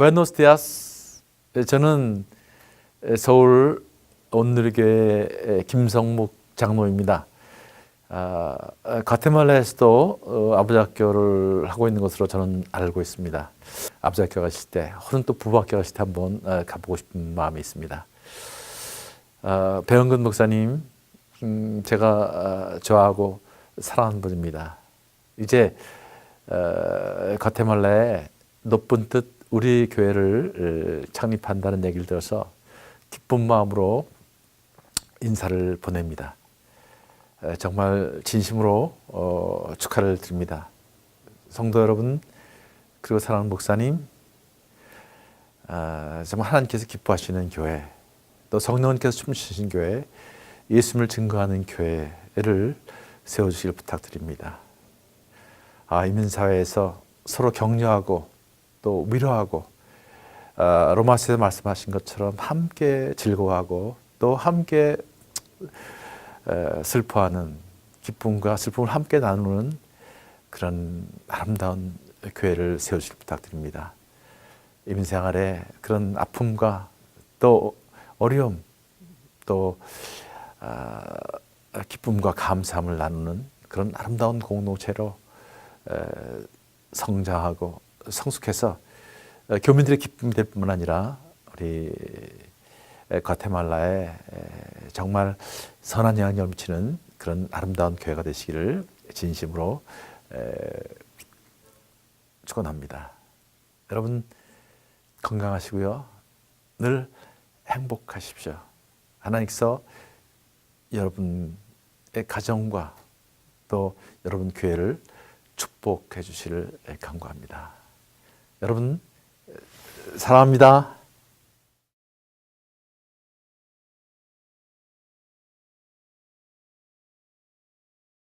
부에노스디아스. 저는 서울 온누리교회 김성묵 장로입니다. 아, 가테말라에서도 어, 아버지 학교를 하고 있는 것으로 저는 알고 있습니다. 학교 가실 때, 혹은 또 부부 학교 가실 때 한번 어, 가보고 싶은 마음이 있습니다. 어, 배영근 목사님, 음, 제가 어, 좋아하고 사랑하는 분입니다. 이제 어, 가테말라에 높은 뜻 우리 교회를 어, 창립한다는 얘기를 들어서 기쁜 마음으로 인사를 보냅니다. 에, 정말 진심으로 어, 축하를 드립니다. 성도 여러분 그리고 사랑하는 목사님 아, 정말 하나님께서 기뻐하시는 교회 또 성령님께서 춤추신 교회 예수님을 증거하는 교회를 세워주시길 부탁드립니다. 아, 이민사회에서 서로 격려하고 또 위로하고 아, 로마서에서 말씀하신 것처럼 함께 즐거워하고 또 함께 에, 슬퍼하는 기쁨과 슬픔을 함께 나누는 그런 아름다운 교회를 세워주길 부탁드립니다. 이민 생활에 그런 아픔과 또 어려움 또 아, 기쁨과 감사함을 나누는 그런 아름다운 공동체로 에, 성장하고 성숙해서 어, 교민들의 기쁨이 될 뿐만 아니라 우리 에, 과테말라에 에, 정말 선한 영향을 미치는 그런 아름다운 교회가 되시기를 진심으로 에, 축원합니다. 여러분 건강하시고요. 늘 행복하십시오. 하나님께서 여러분의 가정과 또 여러분 교회를 축복해 주시를 간구합니다. 여러분 사랑합니다.